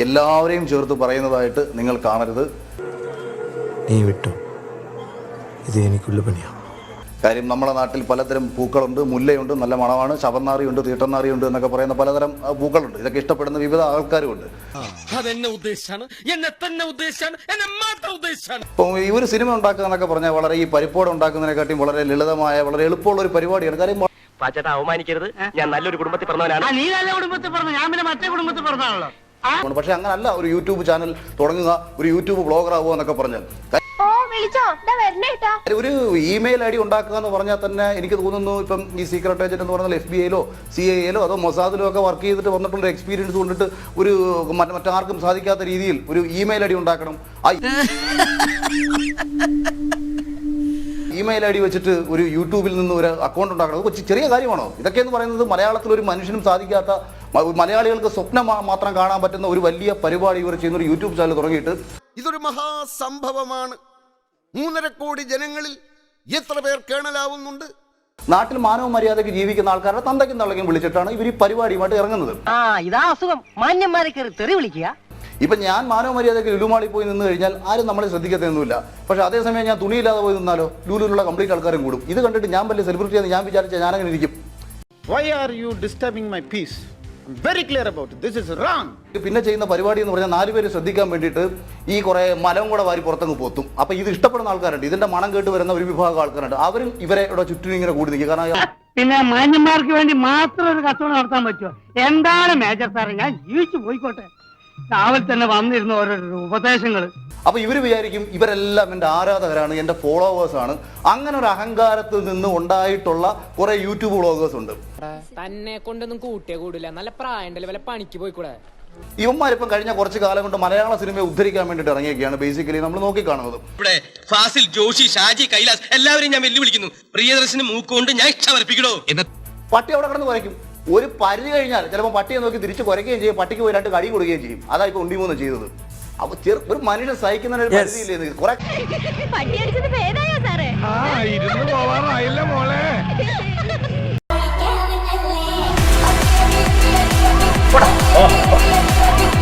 എല്ലാവരെയും ചേർത്ത് പറയുന്നതായിട്ട് നിങ്ങൾ കാണരുത്. നീ വിട്ടു. ഇത് എനിക്കുള്ള പണിയാണ് കാര്യം നമ്മുടെ നാട്ടിൽ പലതരം പൂക്കളുണ്ട്. മുല്ലയുണ്ട് നല്ല മണമാണ്. ശവന്നാറിയുണ്ട് തീട്ടന്നാറിയുണ്ട് എന്നൊക്കെ പറയുന്ന പലതരം പൂക്കളുണ്ട്. ഇതൊക്കെ ഇഷ്ടപ്പെടുന്ന വിവിധ ആൾക്കാരുമുണ്ട്. അതെന്നെ എന്നെ തന്നെ ഉദ്ദേശാണ്. എന്നെ മാത്രം ഈ ഒരു സിനിമ ഉണ്ടാക്കുക എന്നൊക്കെ പറഞ്ഞാൽ വളരെ ഈ പരിപ്പോടെ ഉണ്ടാക്കുന്നതിനെക്കാട്ടിയും വളരെ ലളിതമായ വളരെ എളുപ്പമുള്ള ഒരു പരിപാടിയാണ്. കാര്യം പാച്ചേട്ടാ അവമാനിക്കരുത്. ഞാൻ നല്ലൊരു കുടുംബത്തിൽ പറഞ്ഞവനാണ് നീ നല്ല കുടുംബത്തിൽ പറഞ്ഞു ഞാൻ പിന്നെ മറ്റേ കുടുംബത്തിൽ പറഞ്ഞാണല്ലോ. പക്ഷെ അങ്ങനല്ല ഒരു യൂട്യൂബ് ചാനൽ തുടങ്ങുക ഒരു യൂട്യൂബ് ബ്ലോഗർ ആവുക എന്നൊക്കെ പറഞ്ഞാൽ ഒരു ഇമെയിൽ ഐ ഡി ഉണ്ടാക്കുക എന്ന് പറഞ്ഞാൽ തന്നെ എനിക്ക് തോന്നുന്നു ഇപ്പം ഈ സീക്രട്ട് ഏജന്റ് എന്ന് പറഞ്ഞാൽ എഫ് ബി ഐയിലോ സി ഐ എയിലോ അതോ മൊസാദിലോ ഒക്കെ വർക്ക് ചെയ്തിട്ട് വന്നിട്ടുള്ള എക്സ്പീരിയൻസ് കൊണ്ടിട്ട് ഒരു മറ്റാർക്കും സാധിക്കാത്ത രീതിയിൽ ഒരു ഇമെയിൽ ഐ ഡി ഉണ്ടാക്കണം. ഇമെയിൽ ഐ ഡി വെച്ചിട്ട് ഒരു യൂട്യൂബിൽ നിന്ന് ഒരു അക്കൗണ്ട് ഉണ്ടാക്കണം. കൊച്ചു ചെറിയ കാര്യമാണോ? ഇതൊക്കെ എന്ന് പറയുന്നത് മലയാളത്തിൽ ഒരു മനുഷ്യനും സാധിക്കാത്ത മലയാളികൾക്ക് സ്വപ്നം മാത്രം കാണാൻ പറ്റുന്ന ഒരു വലിയ പരിപാടി ഇവർ ചെയ്യുന്ന ഒരു യൂട്യൂബ് ചാനൽ തുടങ്ങിയിട്ട്. ഇതൊരു മഹാസംഭവമാണ്. മൂന്നര കോടി ജനങ്ങളിൽ എത്ര പേർ കേണലാവുന്നുണ്ട്? നാട്ടിൽ മാനവ മര്യാദയ്ക്ക് ജീവിക്കുന്ന ആൾക്കാരുടെ തന്തയ്ക്കും തള്ളയ്ക്കും വിളിച്ചിട്ടാണ് ഇവർ ഈ പരിപാടിയുമായിട്ട് ഇറങ്ങുന്നത്. ആ ഇതാ അസുഖം. മാന്യന്മാരെ കയറി തെറി വിളിക്കുക. ഇപ്പം ഞാൻ മാനവ മര്യാദയ്ക്ക് ലുലുമാളി പോയി നിന്ന് കഴിഞ്ഞാൽ ആരും നമ്മളെ ശ്രദ്ധിക്കത്തൊന്നുമില്ല പക്ഷേ അതേസമയം ഞാൻ തുണിയില്ലാതെ പോയി നിന്നാലോ ലുലുവിലുള്ള കംപ്ലീറ്റ് ആൾക്കാരും കൂടും. ഇത് കണ്ടിട്ട് ഞാൻ വലിയ സെലിബ്രിറ്റി എന്ന് ഞാൻ വിചാരിച്ചാൽ ഞാനങ്ങനെ ഇരിക്കും. Why are you disturbing my peace? I'm clear about this is This is wrong. പിന്നെ ചെയ്യുന്ന പരിപാടി എന്ന് പറഞ്ഞാൽ നാല് പേര് ശ്രദ്ധിക്കാൻ വേണ്ടിയിട്ട് ഈ കുറേ മലം കൂടെ വാരി പുറത്തങ്ങ് പോത്തും. അപ്പൊ ഇത് ഇഷ്ടപ്പെടുന്ന ആൾക്കാരുണ്ട്. ഇതിന്റെ മണം കേട്ട് വരുന്ന ഒരു വിഭാഗം ആൾക്കാരുണ്ട്. അവരും ഇവരെ ഇവിടെ ചുറ്റിനും ഇങ്ങനെ കൂടി നിൽക്കും. കാരണം പിന്നെ മാന്യന്മാർക്ക് വേണ്ടി മാത്രം ഒരു കച്ചവടം നടത്താൻ പറ്റുമോ? എന്താണ് മേജർ സാറേ ഞാൻ ജീവിച്ചു പോയിക്കോട്ടെ. രാവിലെ തന്നെ വന്നിരുന്ന ഓരോരോ ഉപദേശങ്ങൾ അപ്പൊ ഇവർ വിചാരിക്കും ഇവരെല്ലാം എന്റെ ആരാധകരാണ് എന്റെ ഫോളോവേഴ്സ് ആണ്. അങ്ങനെ ഒരു അഹങ്കാരത്തിൽ നിന്ന് ഉണ്ടായിട്ടുള്ള കുറെ യൂട്യൂബ് വ്ളോഗേഴ്സ് ഉണ്ട്. തന്നെ കൊണ്ടൊന്നും കൂട്ടിയേ കൂടില്ല. നല്ല പ്രായണ്ടല്ലേ വല്ല പണിക്ക് പോയിക്കൂടെ? ഇവന്മാരിപ്പം കഴിഞ്ഞ കുറച്ച് കാലം കൊണ്ട് മലയാള സിനിമയെ ഉദ്ധരിക്കാൻ വേണ്ടിയിട്ട് ഇറങ്ങിയൊക്കെയാണ് ബേസിക്കലി നമ്മൾ നോക്കിക്കാണുന്നത്. ഇവിടെ ഫാസിൽ ജോഷി ഷാജി കൈലാസ് എല്ലാവരും ഞാൻ വെല്ലുവിളിക്കുന്നു. പ്രിയദർശന് മൂക്കുകൊണ്ട് ഞാൻ ഇഷ്ടമർപ്പിക്കണോ? എന്ന പട്ടി അവിടെ കിടന്ന് കുരയ്ക്കും ഒരു പരിധി കഴിഞ്ഞാൽ ചിലപ്പോൾ പട്ടിയെ നോക്കി തിരിച്ചു കുറയ്ക്കുകയും ചെയ്യും പട്ടിക്ക് പോയി രണ്ട് കടി കൊടുക്കുകയും ചെയ്യും. അതാ ഇപ്പൊ ഉണ്ടിമൂന്ന് ചെയ്തത് അപ്പൊ ചെറു ഒരു മനുഷ്യൻ സഹിക്കുന്നതിന് ഒരു പരിധിയില്ലേ കുറെ